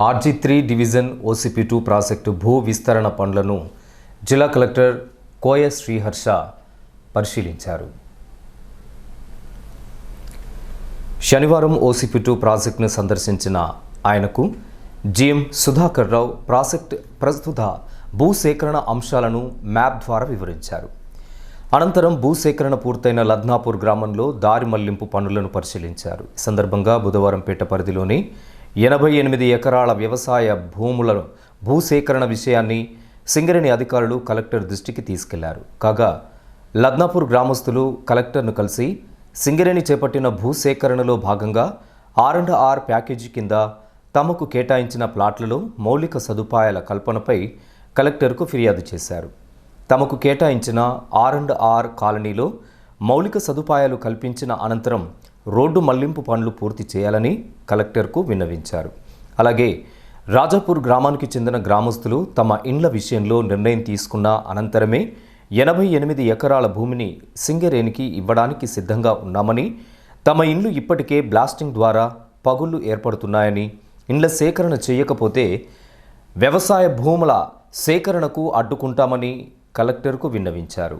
RG three division OCP two project భూ విస్తరణ పనులను జిల్లా కలెక్టర్ కోయ శ్రీహర్ష పరిశీలించారు. శనివారం ఓసిపి టూ ప్రాజెక్టును సందర్శించిన ఆయనకు జిఎం సుధాకర్ రావు ప్రాజెక్ట్ ప్రస్తుత భూసేకరణ అంశాలను మ్యాప్ ద్వారా వివరించారు. అనంతరం భూసేకరణ పూర్తయిన లద్నాపూర్ గ్రామంలో దారి మళ్ళింపు పనులను పరిశీలించారు. ఈ సందర్భంగా బుధవారంపేట పరిధిలోని ఎనభై ఎనిమిది ఎకరాల వ్యవసాయ భూములను భూసేకరణ విషయాన్ని సింగరేణి అధికారులు కలెక్టర్ దృష్టికి తీసుకెళ్ళారు. కాగా లద్నాపూర్ గ్రామస్తులు కలెక్టర్ను కలిసి సింగరేణి చేపట్టిన భూసేకరణలో భాగంగా ఆర్ అండ్ ఆర్ ప్యాకేజీ కింద తమకు కేటాయించిన ప్లాట్లలో మౌలిక సదుపాయాల కల్పనపై కలెక్టర్కు ఫిర్యాదు చేశారు. తమకు కేటాయించిన ఆర్ అండ్ ఆర్ కాలనీలో మౌలిక సదుపాయాలు కల్పించిన అనంతరం రోడ్డు మళ్ళింపు పనులు పూర్తి చేయాలని కలెక్టర్కు విన్నవించారు. అలాగే రాజాపూర్ గ్రామానికి చెందిన గ్రామస్తులు తమ ఇండ్ల విషయంలో నిర్ణయం తీసుకున్న అనంతరమే ఎనభై ఎనిమిది ఎకరాల భూమిని సింగరేణికి ఇవ్వడానికి సిద్ధంగా ఉన్నామని తమ ఇండ్లు ఇప్పటికే బ్లాస్టింగ్ ద్వారా పగుళ్ళు ఏర్పడుతున్నాయని ఇండ్ల సేకరణ చేయకపోతే వ్యవసాయ భూముల సేకరణకు అడ్డుకుంటామని కలెక్టర్కు విన్నవించారు.